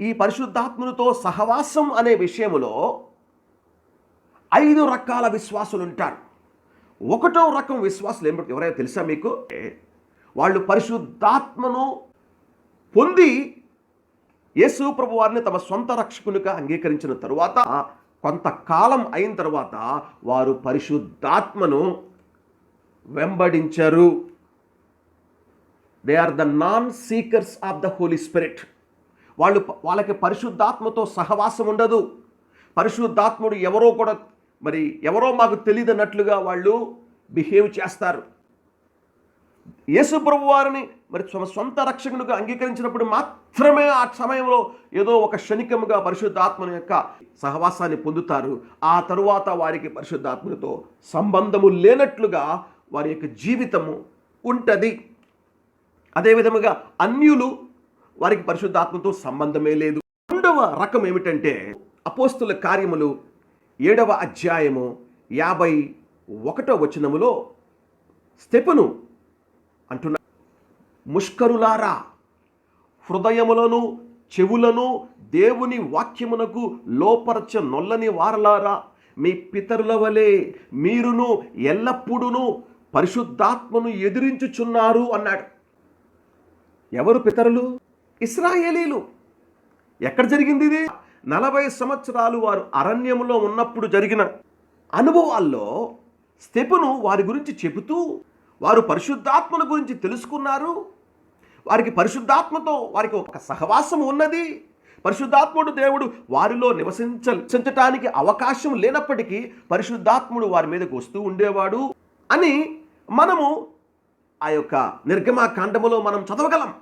ఈ పరిశుద్ధాత్మునితో సహవాసం అనే విషయములో ఐదు రకాల విశ్వాసులు ఉంటారు ఒకటో రకం విశ్వాసులు ఏమిటి ఎవరైనా తెలుసా మీకు? వాళ్ళు పరిశుద్ధాత్మను పొంది యేసు ప్రభు వారిని తమ సొంత రక్షకునిగా అంగీకరించిన తరువాత కొంతకాలం అయిన తర్వాత వారు పరిశుద్ధాత్మను వెంబడించరు. They are the non seekers of the holy spirit వాళ్ళు వాళ్ళకి పరిశుద్ధాత్మతో సహవాసం ఉండదు. పరిశుద్ధాత్ముడు ఎవరో కూడా మరి ఎవరో మాకు తెలియదన్నట్లుగా వాళ్ళు బిహేవ్ చేస్తారు. యేసుప్రభు వారిని మరి తమ సొంత రక్షకునిగా అంగీకరించినప్పుడు మాత్రమే ఆ సమయంలో ఏదో ఒక క్షణికముగా పరిశుద్ధాత్మని యొక్క సహవాసాన్ని పొందుతారు. ఆ తరువాత వారికి పరిశుద్ధాత్మనితో సంబంధము లేనట్లుగా వారి యొక్క జీవితము ఉంటుంది. అదేవిధముగా అన్యులు వారికి పరిశుద్ధాత్మతో సంబంధమే లేదు. రెండవ రకం ఏమిటంటే అపోస్తుల కార్యములు ఏడవ అధ్యాయము యాభై ఒకటో వచనములో స్టెపను అంటున్నా ముష్కరులారా హృదయములను చెవులను దేవుని వాక్యమునకు లోపరచ నొల్లని వారలారా మీ పితరుల వలె మీరును ఎల్లప్పుడూ పరిశుద్ధాత్మను ఎదిరించుచున్నారు అన్నాడు. ఎవరు పితరులు? ఇస్రాయేలీలు. ఎక్కడ జరిగింది ఇది? నలభై సంవత్సరాలు వారు అరణ్యంలో ఉన్నప్పుడు జరిగిన అనుభవాల్లో స్థెపును వారి గురించి చెబుతూ వారు పరిశుద్ధాత్మల గురించి తెలుసుకున్నారు. వారికి పరిశుద్ధాత్మతో వారికి ఒక సహవాసం ఉన్నది. పరిశుద్ధాత్ముడు దేవుడు వారిలో నివసించటానికి అవకాశం లేనప్పటికీ పరిశుద్ధాత్ముడు వారి మీదకు వస్తూ ఉండేవాడు అని మనము ఆ యొక్క నిర్గమాకాండములో మనం చదవగలం.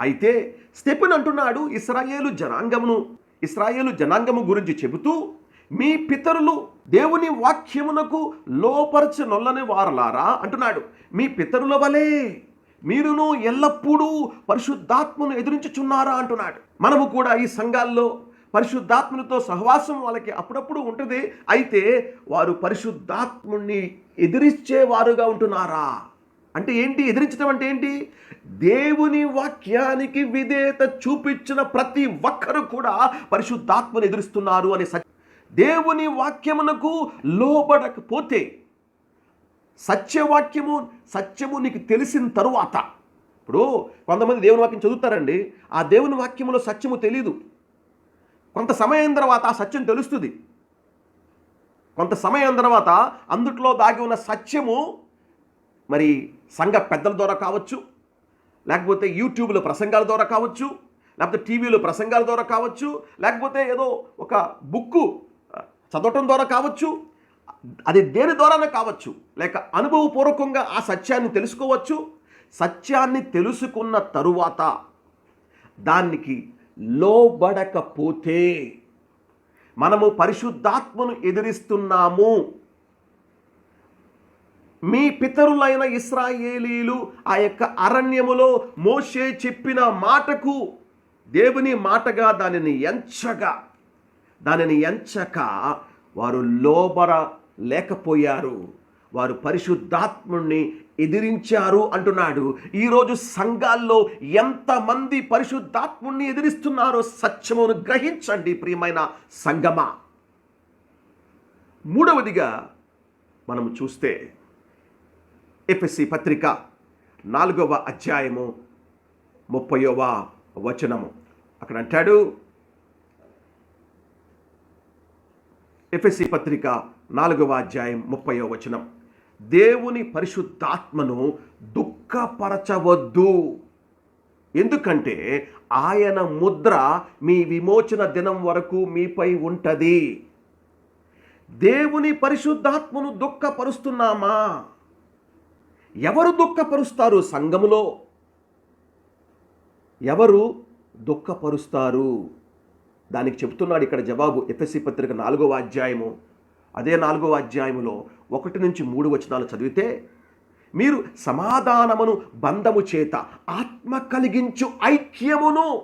అయితే స్టెఫెన్ అంటున్నాడు ఇస్రాయేలు జనాంగమును ఇస్రాయేలు జనాంగము గురించి చెబుతూ మీ పితరులు దేవుని వాక్యమునకు లోపరచ నొల్లని వారలారా? అంటున్నాడు. మీ పితరుల వలే మీరును ఎల్లప్పుడూ పరిశుద్ధాత్మను ఎదురించుచున్నారా? అంటున్నాడు. మనము కూడా ఈ సంఘాల్లో పరిశుద్ధాత్మనితో సహవాసం వాళ్ళకి అప్పుడప్పుడు ఉంటుంది. అయితే వారు పరిశుద్ధాత్ముని ఎదిరించేవారుగా ఉంటున్నారా? అంటే ఏంటి? ఎదిరించడం అంటే ఏంటి? దేవుని వాక్యానికి విధేయత చూపించిన ప్రతి ఒక్కరు కూడా పరిశుద్ధాత్మను ఎదురుస్తున్నారు అనే సత్య. దేవుని వాక్యమునకు లోబడకపోతే సత్యవాక్యము సత్యము నీకు తెలిసిన తరువాత. ఇప్పుడు కొంతమంది దేవుని వాక్యం చదువుతారండి. ఆ దేవుని వాక్యములో సత్యము తెలీదు. కొంత సమయం తర్వాత ఆ సత్యం తెలుస్తుంది. కొంత సమయం తర్వాత అందుట్లో దాగి ఉన్న సత్యము మరి సంఘ పెద్దల ద్వారా కావచ్చు లేకపోతే యూట్యూబ్లో ప్రసంగాల ద్వారా కావచ్చు లేకపోతే టీవీలో ప్రసంగాల ద్వారా కావచ్చు లేకపోతే ఏదో ఒక బుక్కు చదవటం ద్వారా కావచ్చు అది దేని ద్వారానే కావచ్చు లేక అనుభవపూర్వకంగా ఆ సత్యాన్ని తెలుసుకోవచ్చు సత్యాన్ని తెలుసుకున్న తరువాత దానికి లోబడకపోతే మనము పరిశుద్ధాత్మను ఎదిరిస్తున్నాము. మీ పితరులైన ఇస్రాయేలీలు ఆ యొక్క అరణ్యములో మోషే చెప్పిన మాటకు దేవుని మాటగా దానిని ఎంచగా దానిని ఎంచక వారు లోబర లేకపోయారు. వారు పరిశుద్ధాత్ముణ్ణి ఎదిరించారు అంటున్నాడు. ఈరోజు సంఘాల్లో ఎంతమంది పరిశుద్ధాత్ముణ్ణి ఎదిరిస్తున్నారో సత్యమును గ్రహించండి ప్రియమైన సంగమా మూడవదిగా మనం చూస్తే ఎపిసి పత్రిక నాలుగవ అధ్యాయము ముప్పయవ వచనము. అక్కడ అంటాడు ఎఫ్ఎస్సి పత్రిక నాలుగవ అధ్యాయం ముప్పైవ వచనం. దేవుని పరిశుద్ధాత్మను దుఃఖపరచవద్దు. ఎందుకంటే ఆయన ముద్ర మీ విమోచన దినం వరకు మీపై ఉంటుంది. దేవుని పరిశుద్ధాత్మను దుఃఖపరుస్తున్నామా? ఎవరు దుఃఖపరుస్తారు సంఘములో? ఎవరు దుఃఖపరుస్తారు? దానికి చెప్తున్నాడు ఇక్కడ జవాబు ఎఫ్ఎస్సి పత్రిక నాలుగవ అధ్యాయము. అదే నాలుగవ అధ్యాయములో ఒకటి నుంచి మూడు వచనాలు చదివితే మీరు సమాధానమును బంధము చేత ఆత్మ కలిగించు ఐక్యమును.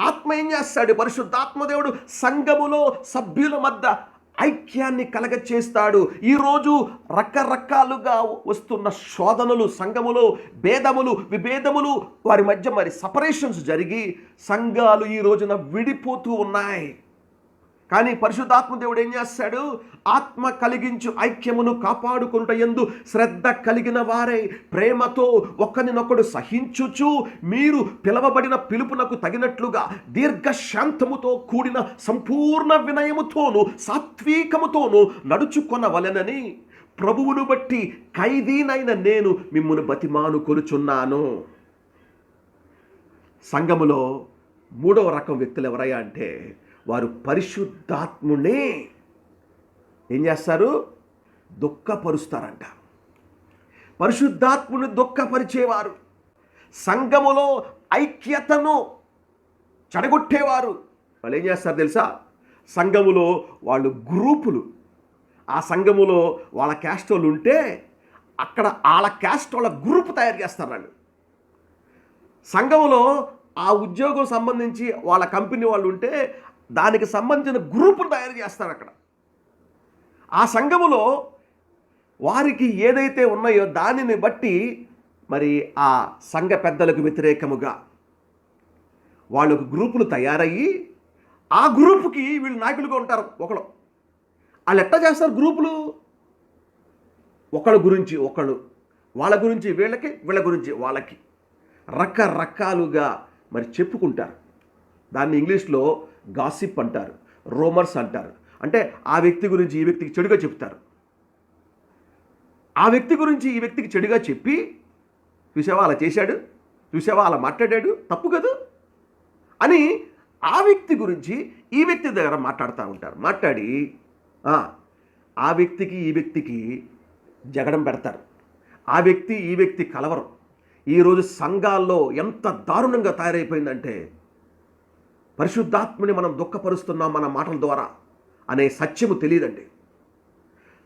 ఆత్మ ఏం చేస్తాడు? పరిశుద్ధాత్మదేవుడు సంఘములో సభ్యుల మధ్య ఐక్యాన్ని కలగచేస్తాడు. ఈరోజు రకరకాలుగా వస్తున్న శోధనలు సంఘములు భేదములు విభేదములు వారి మధ్య మరి సపరేషన్స్ జరిగి సంఘాలు ఈ రోజున విడిపోతూ ఉన్నాయి. కానీ పరిశుద్ధాత్మ దేవుడు ఏం చేస్తాడు? ఆత్మ కలిగించు ఐక్యమును కాపాడుకుంట ఎందు శ్రద్ధ కలిగిన వారే. ప్రేమతో ఒకరినొకడు సహించుచు మీరు పిలవబడిన పిలుపునకు తగినట్లుగా దీర్ఘశాంతముతో కూడిన సంపూర్ణ వినయముతోను సాత్వికముతోను నడుచుకొనవలెనని ప్రభువును బట్టి ఖైదీనైన నేను మిమ్మల్ని బతిమాను కొలుచున్నాను. సంఘములో మూడవ రకం వ్యక్తులు ఎవరయ్యా అంటే వారు పరిశుద్ధాత్మునే ఏం చేస్తారు? దుఃఖపరుస్తారంట. పరిశుద్ధాత్ముని దుఃఖపరిచేవారు. సంఘములో ఐక్యతను చెడగొట్టేవారు. వాళ్ళు ఏం చేస్తారు తెలుసా? సంఘములో వాళ్ళు గ్రూపులు. ఆ సంఘములో వాళ్ళ క్యాస్ట్ వాళ్ళు ఉంటే అక్కడ వాళ్ళ క్యాస్ట్ వాళ్ళ గ్రూప్ తయారు చేస్తారు వాళ్ళు. సంఘములో ఆ ఉద్యోగం సంబంధించి వాళ్ళ కంపెనీ వాళ్ళు ఉంటే దానికి సంబంధించిన గ్రూపును తయారు చేస్తారు అక్కడ. ఆ సంఘములో వారికి ఏదైతే ఉన్నాయో దానిని బట్టి మరి ఆ సంఘ పెద్దలకు వ్యతిరేకముగా వాళ్ళకు గ్రూపులు తయారయ్యి ఆ గ్రూపుకి వీళ్ళు నాయకులుగా ఉంటారు ఒకడు వాళ్ళు ఎట్లా చేస్తారు గ్రూపులు? ఒకళ్ళ గురించి ఒకళ్ళు వాళ్ళ గురించి వీళ్ళకి వీళ్ళ గురించి వాళ్ళకి రకరకాలుగా మరి చెప్పుకుంటారు. దాన్ని ఇంగ్లీష్లో గాసిప్ అంటారు రోమర్స్ అంటారు. అంటే ఆ వ్యక్తి గురించి ఈ వ్యక్తికి చెడుగా చెప్తారు. ఆ వ్యక్తి గురించి ఈ వ్యక్తికి చెడుగా చెప్పి చూసావా అలా చేశాడు? చూసావా అలా మాట్లాడాడు? తప్పు కదా? అని ఆ వ్యక్తి గురించి ఈ వ్యక్తి దగ్గర మాట్లాడుతూ ఉంటారు. మాట్లాడి ఆ, ఆ వ్యక్తికి ఈ వ్యక్తికి జగడం పెడతారు. ఆ వ్యక్తి ఈ వ్యక్తి కలవరం. ఈరోజు సంఘాల్లో ఎంత దారుణంగా తయారైపోయిందంటే పరిశుద్ధాత్మని మనం దుఃఖపరుస్తున్నాం మన మాటల ద్వారా అనే సత్యము తెలియదండి.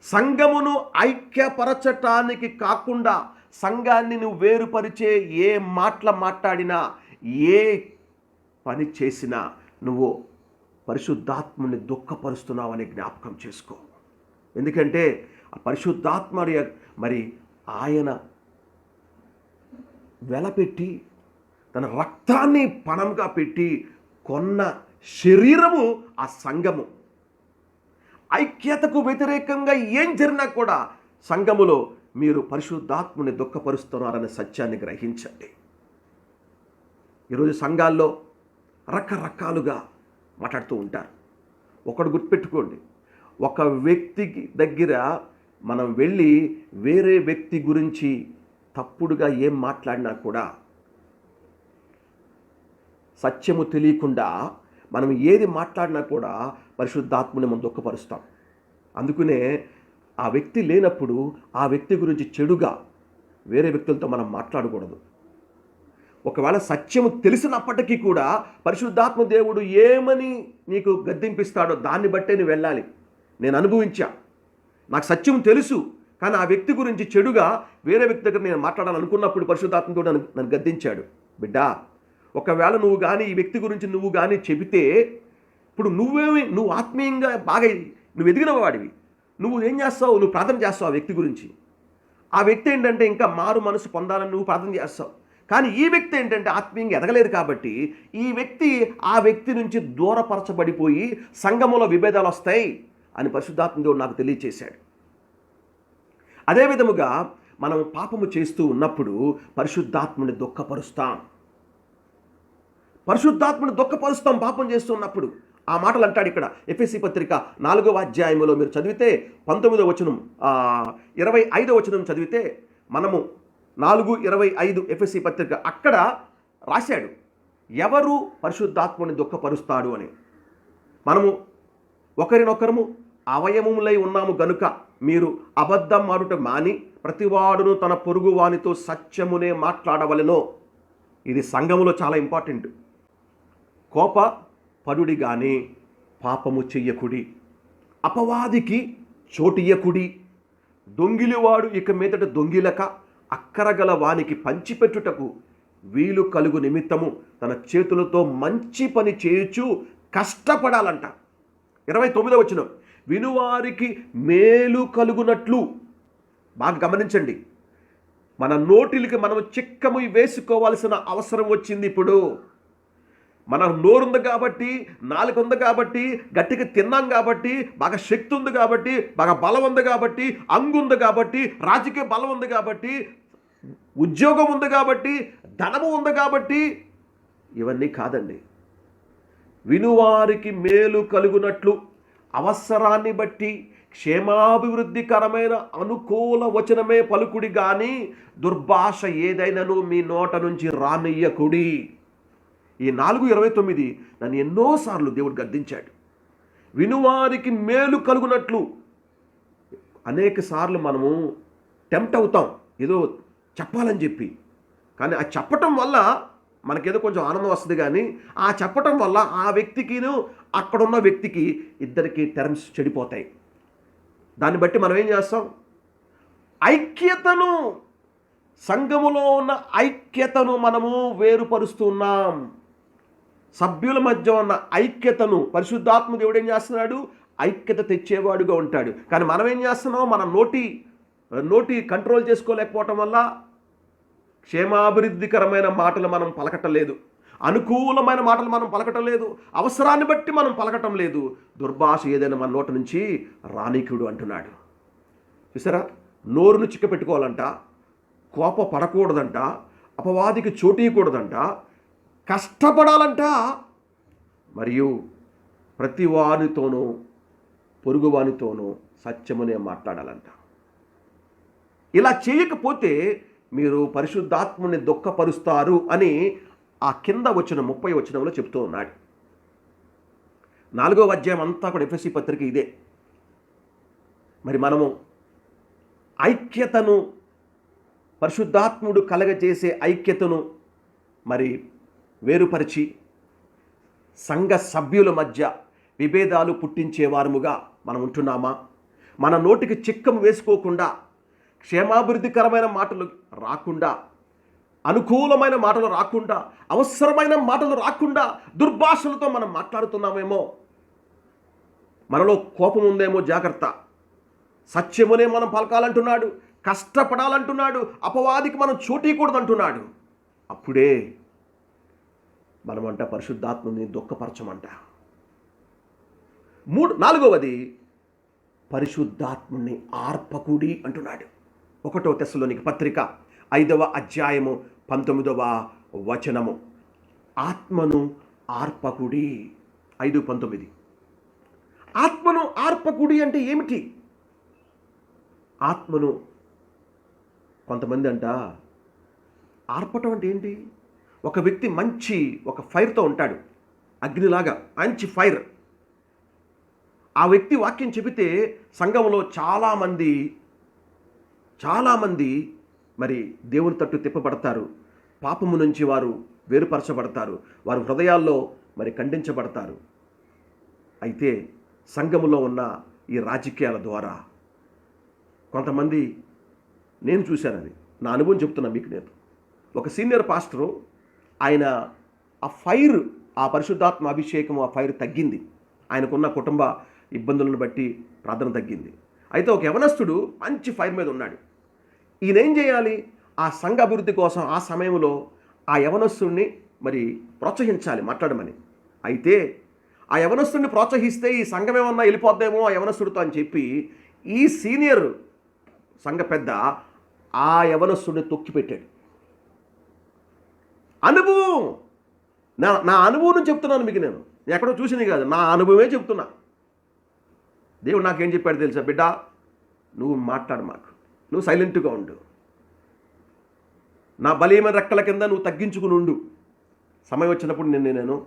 సంఘమును ఐక్యపరచటానికి కాకుండా సంఘాన్ని నువ్వు వేరుపరిచే ఏ మాటల మాట్లాడినా ఏ పని చేసినా నువ్వు పరిశుద్ధాత్మని దుఃఖపరుస్తున్నావు అని జ్ఞాపకం చేసుకో. ఎందుకంటే ఆ పరిశుద్ధాత్మ మరి ఆయన వెలపెట్టి తన రక్తాన్ని పణంగా పెట్టి కొన్న శరీరము ఆ సంఘము. ఐక్యతకు వ్యతిరేకంగా ఏం జరిగినా కూడా సంఘములో మీరు పరిశుద్ధాత్ముని దుఃఖపరుస్తున్నారనే సత్యాన్ని గ్రహించండి. ఈరోజు సంఘాల్లో రకరకాలుగా మాట్లాడుతూ ఉంటారు. ఒకడు గుర్తుపెట్టుకోండి ఒక వ్యక్తికి దగ్గర మనం వెళ్ళి వేరే వ్యక్తి గురించి తప్పుడుగా ఏం మాట్లాడినా కూడా సత్యము తెలియకుండా మనం ఏది మాట్లాడినా కూడా పరిశుద్ధాత్మని మనం దుఃఖపరుస్తాం. అందుకనే ఆ వ్యక్తి లేనప్పుడు ఆ వ్యక్తి గురించి చెడుగా వేరే వ్యక్తులతో మనం మాట్లాడకూడదు. ఒకవేళ సత్యము తెలిసినప్పటికీ కూడా పరిశుద్ధాత్మ దేవుడు ఏమని నీకు గద్దింపిస్తాడో దాన్ని బట్టే నువ్వు వెళ్ళాలి. నేను అనుభవించా. నాకు సత్యం తెలుసు కానీ ఆ వ్యక్తి గురించి చెడుగా వేరే వ్యక్తి దగ్గర నేను మాట్లాడాలనుకున్నప్పుడు పరిశుద్ధాత్మ కూడా నన్ను నన్ను గద్దించాడు. బిడ్డా ఒకవేళ నువ్వు కానీ ఈ వ్యక్తి గురించి నువ్వు కానీ చెబితే ఇప్పుడు నువ్వేమి నువ్వు ఆత్మీయంగా బాగా నువ్వు ఎదిగిన వాడివి. నువ్వు ఏం చేస్తావు? నువ్వు ప్రార్థన చేస్తావు ఆ వ్యక్తి గురించి. ఆ వ్యక్తి ఏంటంటే ఇంకా మారు మనసు పొందాలని నువ్వు ప్రార్థన చేస్తావు. కానీ ఈ వ్యక్తి ఏంటంటే ఆత్మీయంగా ఎదగలేదు కాబట్టి ఈ వ్యక్తి ఆ వ్యక్తి నుంచి దూరపరచబడిపోయి సంఘములో విభేదాలు వస్తాయి అని పరిశుద్ధాత్మ దేవుడు నాకు తెలియచేశాడు. అదే విధముగా మనం పాపము చేస్తూ ఉన్నప్పుడు పరిశుద్ధాత్మని దుఃఖపరుస్తాం. పరిశుద్ధాత్మను దుఃఖపరుస్తాం పాపం చేస్తున్నప్పుడు. ఆ మాటలు అంటాడు ఇక్కడ ఎఫ్ఎస్సి పత్రిక నాలుగవ అధ్యాయంలో మీరు చదివితే పంతొమ్మిదో వచనం ఇరవై ఐదో వచనం చదివితే మనము నాలుగు ఇరవై ఐదు ఎఫ్ఎస్సి పత్రిక అక్కడ రాశాడు. ఎవరు పరిశుద్ధాత్మని దుఃఖపరుస్తాడు అని. మనము ఒకరినొకరము అవయవములై ఉన్నాము గనుక మీరు అబద్ధం ఆడుట మాని ప్రతివాడును తన పొరుగు వానితో సత్యమునే మాట్లాడవలెనో. ఇది సంఘములో చాలా ఇంపార్టెంట్. కోప పడుడి గాని పాపము చెయ్యకుడి అపవాదికి చోటియ్యకుడి దొంగిలివాడు ఇక మీదట దొంగిలక అక్కరగల వానికి పంచిపెట్టుటకు వీలు కలుగు నిమిత్తము తన చేతులతో మంచి పని చేయుచు కష్టపడాలంట. ఇరవై తొమ్మిదో వచ్చిన వినువారికి మేలు కలుగునట్లు. బాగా గమనించండి. మన నోటిలకి మనం చిక్కము వేసుకోవాల్సిన అవసరం వచ్చింది ఇప్పుడు. మన నోరుంది కాబట్టి నాలుగు ఉంది కాబట్టి గట్టిగా తిన్నాం కాబట్టి బాగా శక్తి ఉంది కాబట్టి బాగా బలం ఉంది కాబట్టి అంగు ఉంది కాబట్టి రాజకీయ బలం ఉంది కాబట్టి ఉద్యోగం ఉంది కాబట్టి ధనము ఉంది కాబట్టి ఇవన్నీ కాదండి. వినువారికి మేలు కలుగునట్లు అవసరాన్ని బట్టి క్షేమాభివృద్ధికరమైన అనుకూల వచనమే పలుకుడి కానీ దుర్భాష ఏదైనాను మీ నోట నుంచి రానియ్యకుడి. ఈ నాలుగు ఇరవై తొమ్మిది నన్ను ఎన్నోసార్లు దేవుడు గద్దించాడు. వినువారికి మేలు కలుగునట్లు. అనేక సార్లు మనము టెంప్ట్ అవుతాం. ఏదో చెప్పాలని చెప్పి. కానీ ఆ చెప్పటం వల్ల మనకేదో కొంచెం ఆనందం వస్తుంది కానీ ఆ చెప్పటం వల్ల ఆ వ్యక్తికిను అక్కడున్న వ్యక్తికి ఇద్దరికి టర్మ్స్ చెడిపోతాయి. దాన్ని బట్టి మనం ఏం చేస్తాం? ఐక్యతను సంఘములో ఉన్న ఐక్యతను మనము వేరుపరుస్తున్నాం సభ్యుల మధ్య ఉన్న ఐక్యతను పరిశుద్ధాత్మ దేవుడు ఏం చేస్తున్నాడు? ఐక్యత తెచ్చేవాడుగా ఉంటాడు. కానీ మనం ఏం చేస్తున్నాం? మన నోటి నోటి కంట్రోల్ చేసుకోలేకపోవటం వల్ల క్షేమాభివృద్ధికరమైన మాటలు మనం పలకటం లేదు అనుకూలమైన మాటలు మనం పలకటం లేదు అవసరాన్ని బట్టి మనం పలకటం లేదు. దుర్భాష ఏదైనా మన నోటి నుంచి రాణికుడు అంటున్నాడు. చూసారా? నోరును చిక్కపెట్టుకోవాలంట. కోప పడకూడదంట అపవాదికి చోటీయకూడదంట. కష్టపడాలంట. మరియు ప్రతి వానితోనూ పొరుగువానితోనూ సత్యమునే మాట్లాడాలంట. ఇలా చేయకపోతే మీరు పరిశుద్ధాత్ముని దుఃఖపరుస్తారు అని ఆ కింద వచ్చిన ముప్పై వచనంలో చెప్తూ ఉన్నాడు. నాలుగో అధ్యాయం అంతా కూడా ఎఫ్ఎస్సి పత్రిక ఇదే. మరి మనము ఐక్యతను పరిశుద్ధాత్ముడు కలగజేసే ఐక్యతను మరి వేరుపరిచి సంఘ సభ్యుల మధ్య విభేదాలు పుట్టించేవారముగా మనం ఉంటున్నామా? మన నోటికి చిక్కం వేసుకోకుండా క్షేమాభివృద్ధికరమైన మాటలు రాకుండా అనుకూలమైన మాటలు రాకుండా అవసరమైన మాటలు రాకుండా దుర్భాషలతో మనం మాట్లాడుతున్నామేమో? మనలో కోపం ఉందేమో జాగ్రత్త. సత్యమునే మనం పలకాలంటున్నాడు కష్టపడాలంటున్నాడు అపవాదికి మనం చోటీకూడదంటున్నాడు. అప్పుడే మనమంట పరిశుద్ధాత్మని దుఃఖపరచమంట. మూడు నాలుగవది పరిశుద్ధాత్మని ఆర్పకుడి అంటున్నాడు. ఒకటో తెశలోనికి పత్రిక ఐదవ అధ్యాయము పంతొమ్మిదవ వచనము. ఆత్మను ఆర్పకుడి. ఐదు పంతొమ్మిది. ఆత్మను ఆర్పకుడి అంటే ఏమిటి? ఆత్మను కొంతమంది అంట ఆర్పటం అంటే ఏంటి? ఒక వ్యక్తి మంచి ఒక ఫైర్తో ఉంటాడు. అగ్నిలాగా మంచి ఫైర్. ఆ వ్యక్తి వాక్యం చెబితే సంఘంలో చాలామంది చాలామంది మరి దేవుని తట్టు తిప్పబడతారు. పాపము నుంచి వారు వేరుపరచబడతారు. వారు హృదయాల్లో మరి ఖండించబడతారు. అయితే సంఘములో ఉన్న ఈ రాజకీయాల ద్వారా కొంతమంది నేను చూశాను అది నా అనుభవం చెప్తున్నా మీకు నేను. ఒక సీనియర్ పాస్టరు ఆయన ఆ ఫైర్ ఆ పరిశుద్ధాత్మ అభిషేకం ఆ ఫైర్ తగ్గింది. ఆయనకున్న కుటుంబ ఇబ్బందులను బట్టి ప్రార్థన తగ్గింది. అయితే ఒక యవనస్తుడు మంచి ఫైర్ మీద ఉన్నాడు. ఈయన ఏం చేయాలి? ఆ సంఘ అభివృద్ధి కోసం ఆ సమయంలో ఆ యవనస్తుడిని మరి ప్రోత్సహించాలి మాట్లాడమని. అయితే ఆ యవనస్తుడిని ప్రోత్సహిస్తే ఈ సంఘం ఏమన్నా వెళ్ళిపోద్దేమో ఆ యవనస్తుడితో అని చెప్పి ఈ సీనియర్ సంఘ పెద్ద ఆ యవనస్తుడిని తొక్కిపెట్టాడు. అనుభవం. నా నా అనుభవం చెప్తున్నాను మీకు నేను. ఎక్కడో చూసింది కాదు. నా అనుభవమే చెప్తున్నా. దేవుడు నాకేం చెప్పాడు తెలుసా? బిడ్డ నువ్వు మాట్లాడు మాకు. నువ్వు సైలెంట్గా ఉండు. నా బలీయమైన రెక్కల కింద నువ్వు తగ్గించుకుని ఉండు. సమయం వచ్చినప్పుడు నిన్ను నేను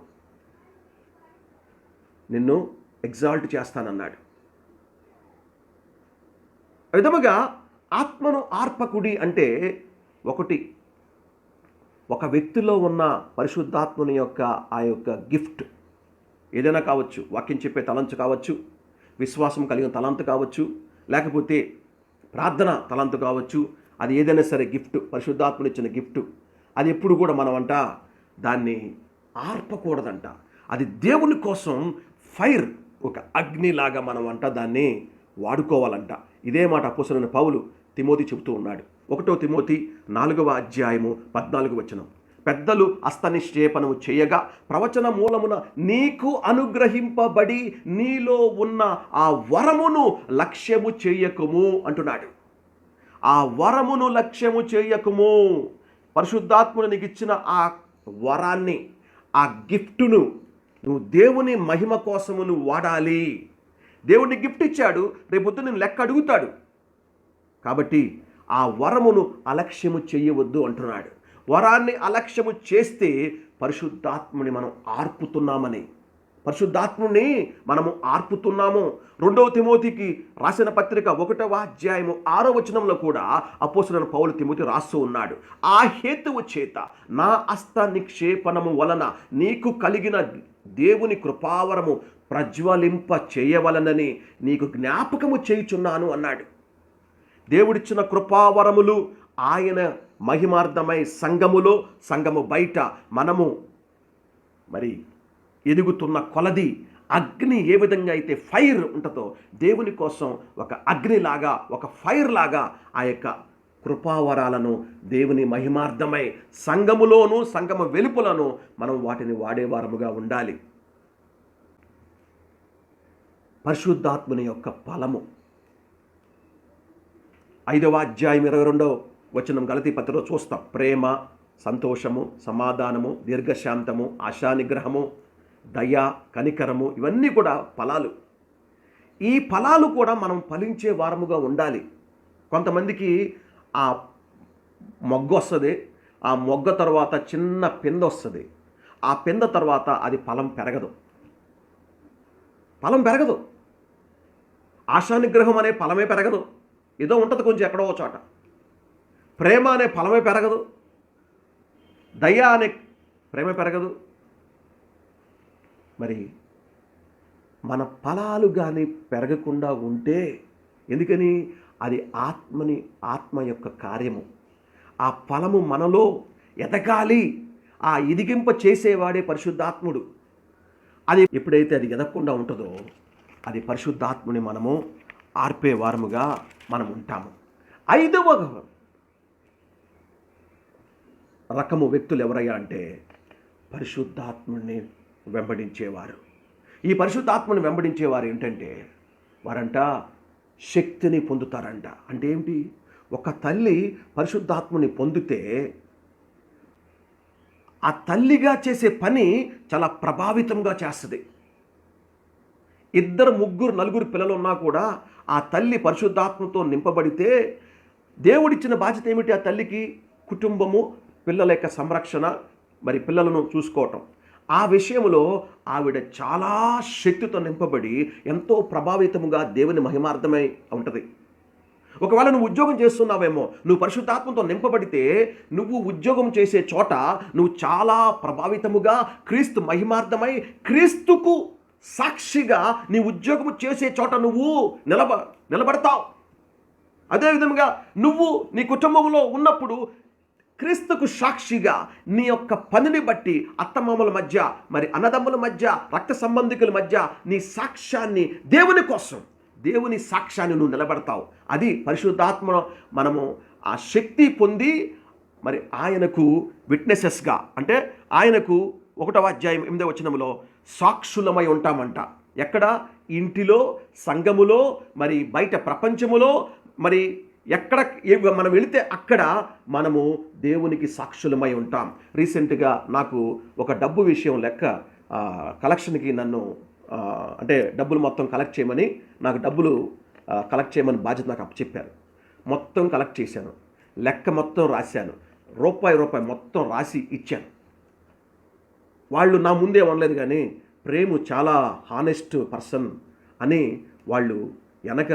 నిన్ను ఎగ్జాల్ట్ చేస్తానన్నాడు. విధముగా ఆత్మను ఆర్పకుడి అంటే ఒకటి ఒక వ్యక్తిలో ఉన్న పరిశుద్ధాత్మని యొక్క ఆ యొక్క గిఫ్ట్ ఏదైనా కావచ్చు వాక్యం చెప్పే తలంచు కావచ్చు విశ్వాసం కలిగిన తలంతు కావచ్చు లేకపోతే ప్రార్థన తలంతు కావచ్చు అది ఏదైనా సరే గిఫ్ట్ పరిశుద్ధాత్మని ఇచ్చిన గిఫ్ట్ అది ఎప్పుడు కూడా మనం అంట దాన్ని ఆర్పకూడదంట. అది దేవుని కోసం ఫైర్ ఒక అగ్నిలాగా మనం అంట దాన్ని వాడుకోవాలంట. ఇదే మాట అపోసరైన పౌలు తిమోతి చెబుతూ ఉన్నాడు. ఒకటో తిమోతి నాలుగవ అధ్యాయము పద్నాలుగు వచనం. పెద్దలు అస్తనిక్షేపణము చేయగా ప్రవచన మూలమున నీకు అనుగ్రహింపబడి నీలో ఉన్న ఆ వరమును లక్ష్యము చేయకుము అంటున్నాడు. ఆ వరమును లక్ష్యము చేయకుము. పరిశుద్ధాత్ముడు నీకు ఇచ్చిన ఆ వరాన్ని ఆ గిఫ్టును నువ్వు దేవుని మహిమ కోసము నువ్వు వాడాలి. దేవుడిని గిఫ్ట్ ఇచ్చాడు రేపొద్దు నేను లెక్క అడుగుతాడు. కాబట్టి ఆ వరమును అలక్ష్యము చేయవద్దు అంటున్నాడు. వరాన్ని అలక్ష్యము చేస్తే పరిశుద్ధాత్ముని మనం ఆర్పుతున్నామని. పరిశుద్ధాత్ముని మనము ఆర్పుతున్నాము. రెండవ తిమోతికి రాసిన పత్రిక ఒకటవ అధ్యాయము ఆరో వచనంలో కూడా అపోసరణ పౌలు తిమోతి రాస్తూ ఉన్నాడు. ఆ హేతువు చేత నా అస్త నిక్షేపణము వలన నీకు కలిగిన దేవుని కృపావరము ప్రజ్వలింప చేయవలనని నీకు జ్ఞాపకము చేయుచున్నాను అన్నాడు. దేవుడిచ్చిన కృపావరములు ఆయన మహిమార్థమై సంఘములో సంఘము బయట మనము మరి ఎదుగుతున్న కొలది అగ్ని ఏ విధంగా అయితే ఫైర్ ఉంటుందో దేవుని కోసం ఒక అగ్నిలాగా ఒక ఫైర్ లాగా ఆ యొక్క కృపావరాలను దేవుని మహిమార్థమై సంఘములోను సంఘము వెలుపులను మనం వాటిని వాడేవారముగా ఉండాలి. పరిశుద్ధాత్మని యొక్క ఫలము ఐదవ అధ్యాయం ఇరవై రెండవ వచనం గలతీ పత్రిలో చూస్తాం. ప్రేమ సంతోషము సమాధానము దీర్ఘశాంతము ఆశానిగ్రహము దయ కనికరము ఇవన్నీ కూడా ఫలాలు. ఈ ఫలాలు కూడా మనం ఫలించే వారముగా ఉండాలి. కొంతమందికి ఆ మొగ్గ వస్తుంది ఆ మొగ్గ తర్వాత చిన్న పింద వస్తుంది. ఆ పింద తర్వాత అది ఫలం పెరగదు. ఫలం పెరగదు. ఆశానిగ్రహం అనే ఫలమే పెరగదు. ఏదో ఉంటుంది కొంచెం ఎక్కడో చోట. ప్రేమ అనే ఫలమే పెరగదు. దయ అనే ప్రేమ పెరగదు. మరి మన ఫలాలు కానీ పెరగకుండా ఉంటే ఎందుకని? అది ఆత్మని ఆత్మ యొక్క కార్యము. ఆ ఫలము మనలో ఎదగాలి. ఆ ఎదిగింప చేసేవాడే పరిశుద్ధాత్ముడు. అది ఎప్పుడైతే అది ఎదగకుండా ఉంటుందో అది పరిశుద్ధాత్ముని మనము ఆర్పే వారముగా మనం ఉంటాము. ఐదవ రకము వ్యక్తులు ఎవరయ్యా అంటే పరిశుద్ధాత్ముని వెంబడించేవారు. ఈ పరిశుద్ధాత్మను వెంబడించేవారు ఏంటంటే వారంట శక్తిని పొందుతారంట. అంటే ఏమిటి? ఒక తల్లి పరిశుద్ధాత్మని పొందితే ఆ తల్లిగా చేసే పని చాలా ప్రభావితంగా చేస్తుంది. ఇద్దరు ముగ్గురు నలుగురు పిల్లలు ఉన్నా కూడా ఆ తల్లి పరిశుద్ధాత్మతో నింపబడితే దేవుడిచ్చిన బాధ్యత ఏమిటి ఆ తల్లికి? కుటుంబము పిల్లల యొక్క సంరక్షణ మరి పిల్లలను చూసుకోవటం. ఆ విషయంలో ఆవిడ చాలా శక్తితో నింపబడి ఎంతో ప్రభావితముగా దేవుని మహిమార్థమై ఉంటుంది. ఒకవేళ నువ్వు ఉద్యోగం చేస్తున్నావేమో నువ్వు పరిశుద్ధాత్మతో నింపబడితే నువ్వు ఉద్యోగం చేసే చోట నువ్వు చాలా ప్రభావితముగా క్రీస్తు మహిమార్థమై క్రీస్తుకు సాక్షిగా నీ ఉద్యోగం చేసే చోట నువ్వు నిలబ నిలబడతావు. అదేవిధంగా నువ్వు నీ కుటుంబంలో ఉన్నప్పుడు క్రీస్తుకు సాక్షిగా నీ యొక్క పనిని బట్టి అత్తమామల మధ్య మరి అన్నదమ్ముల మధ్య రక్త సంబంధికుల మధ్య నీ సాక్ష్యాన్ని దేవుని కోసం దేవుని సాక్ష్యాన్ని నువ్వు నిలబడతావు. అది పరిశుద్ధాత్మ మనము ఆ శక్తి పొంది మరి ఆయనకు విట్నెసెస్గా అంటే ఆయనకు ఒకటవ అధ్యాయం ఎనిమిదవ వచనంలో సాక్షులమై ఉంటామంట. ఎక్కడ? ఇంటిలో సంఘములో మరి బయట ప్రపంచములో మరి ఎక్కడ మనం వెళితే అక్కడ మనము దేవునికి సాక్షులమై ఉంటాం. రీసెంట్గా నాకు ఒక డబ్బు విషయం లెక్క కలెక్షన్కి నన్ను అంటే డబ్బులు మొత్తం కలెక్ట్ చేయమని నాకు డబ్బులు కలెక్ట్ చేయమని బాధ్యత నాకు అప్పచెప్పారు. మొత్తం కలెక్ట్ చేశాను. లెక్క మొత్తం రాశాను. రూపాయి రూపాయి మొత్తం రాసి ఇచ్చాను. వాళ్ళు నా ముందే అనలేదు కానీ ప్రేము చాలా హానెస్ట్ పర్సన్ అని వాళ్ళు వెనక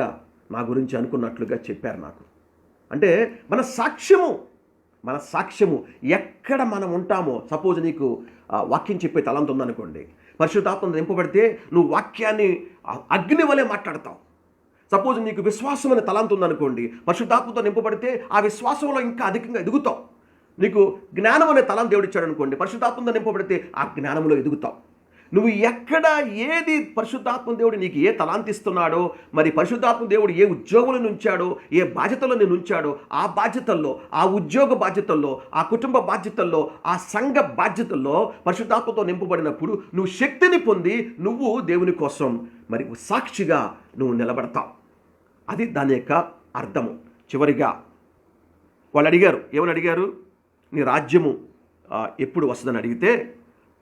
నా గురించి అనుకున్నట్లుగా చెప్పారు నాకు. అంటే మన సాక్ష్యము మన సాక్ష్యము ఎక్కడ మనం ఉంటామో సపోజ్ నీకు వాక్యం చెప్పే తలంత ఉందనుకోండి. పరిశుద్ధాత్మ నింపబడితే నువ్వు వాక్యాన్ని అగ్ని వలె మాట్లాడతావు. సపోజ్ నీకు విశ్వాసం అనే తలంత ఉందనుకోండి పరిశుద్ధాత్మతో నింపబడితే ఆ విశ్వాసంలో ఇంకా అధికంగా ఎదుగుతావు. నీకు జ్ఞానం అనే తలం దేవుడిచ్చాడు అనుకోండి పరిశుద్ధాత్మతో నింపబడితే ఆ జ్ఞానంలో ఎదుగుతావు. నువ్వు ఎక్కడ ఏది పరిశుద్ధాత్మ దేవుడు నీకు ఏ తలాంతిస్తున్నాడో మరి పరిశుద్ధాత్మ దేవుడు ఏ ఉద్యోగులను ఉంచాడో ఏ బాధ్యతలో నేను ఉంచాడో ఆ బాధ్యతల్లో ఆ ఉద్యోగ బాధ్యతల్లో ఆ కుటుంబ బాధ్యతల్లో ఆ సంఘ బాధ్యతల్లో పరిశుద్ధాత్మతో నింపబడినప్పుడు నువ్వు శక్తిని పొంది నువ్వు దేవుని కోసం మరి సాక్షిగా నువ్వు నిలబడతావు. అది దాని యొక్క అర్థము. చివరిగా వాళ్ళు అడిగారు ఏమని అడిగారు? నీ రాజ్యము ఎప్పుడు వస్తుందని అడిగితే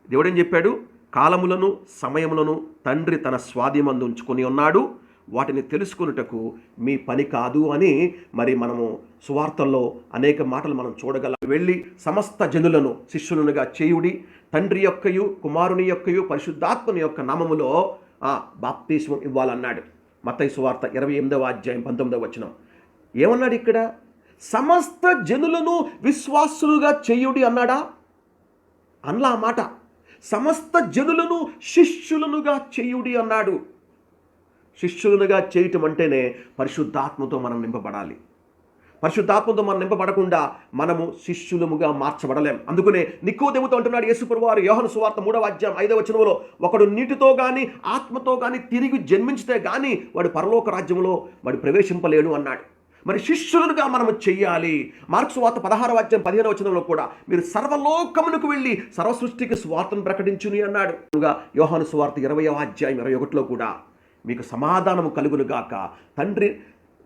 దేవుడేం చెప్పాడు? కాలములను సమయములను తండ్రి తన స్వాధీమందు ఉంచుకొని ఉన్నాడు. వాటిని తెలుసుకొనుటకు మీ పని కాదు అని మరి మనము సువార్తల్లో అనేక మాటలు మనం చూడగలం. వెళ్ళి సమస్త జనులను శిష్యులనుగా చేయుడి తండ్రి యొక్కయు కుమారుని యొక్కయు పరిశుద్ధాత్మని యొక్క నామములో ఆ, ఇవ్వాలన్నాడు. మతై సువార్త ఇరవై ఎనిమిదవ అధ్యాయం పంతొమ్మిదవ వచనం. ఏమన్నాడు ఇక్కడ? సమస్త జనులను విశ్వాసులుగా చేయుడి అన్నాడా? అన్లా ఆ మాట. సమస్త జనులను శిష్యులనుగా చేయుడి అన్నాడు. శిష్యులనుగా చేయటం అంటేనే పరిశుద్ధాత్మతో మనం నింపబడాలి. పరిశుద్ధాత్మతో మనం నింపబడకుండా మనము శిష్యులముగా మార్చబడలేం. అందుకనే నికోదేవుతో అంటున్నాడు యేసుప్రభు వారు యోహన సువార్త మూడవ అధ్యాయం ఐదవ వచనంలో ఒకడు నీటితో కానీ ఆత్మతో కానీ తిరిగి జన్మించితే కానీ వాడు పరలోక రాజ్యంలో వాడు ప్రవేశింపలేడు అన్నాడు. మరి శిష్యులుగా మనము చెయ్యాలి. మార్క్స్ వార్త పదహార అధ్యాయం పదిహేను వచనంలో కూడా మీరు సర్వలోకమునకు వెళ్ళి సర్వ సృష్టికి స్వార్థను ప్రకటించుని అన్నాడు. యోహాను స్వార్థ ఇరవై అధ్యాయం ఇరవై ఒకటిలో కూడా మీకు సమాధానము కలుగునుగాక తండ్రి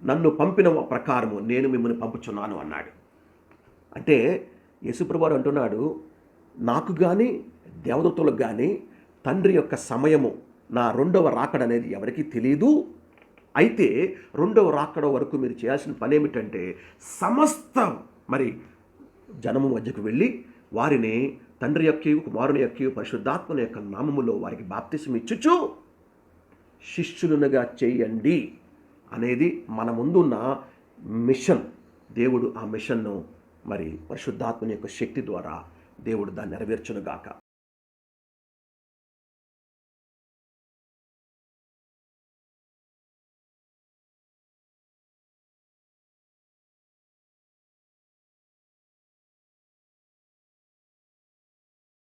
నన్ను పంపిన ప్రకారము నేను మిమ్మల్ని పంపుచున్నాను అన్నాడు. అంటే యేసుప్రభువారు అంటున్నాడు నాకు కానీ దేవదత్తులకు కానీ తండ్రి యొక్క సమయము నా రెండవ రాకడనేది ఎవరికీ తెలియదు అయితే రెండవ రాకడ వరకు మీరు చేయాల్సిన పని ఏమిటంటే సమస్త మరి జనము మధ్యకు వెళ్ళి వారిని తండ్రి యొక్క కుమారుని యొక్క పరిశుద్ధాత్మని యొక్క నామములో వారికి బాప్తిసం ఇచ్చుచు శిష్యులునగా చేయండి అనేది మన ముందున్న మిషన్. దేవుడు ఆ మిషన్ను మరి పరిశుద్ధాత్మని యొక్క శక్తి ద్వారా దేవుడు దాన్ని నెరవేర్చునుగాక.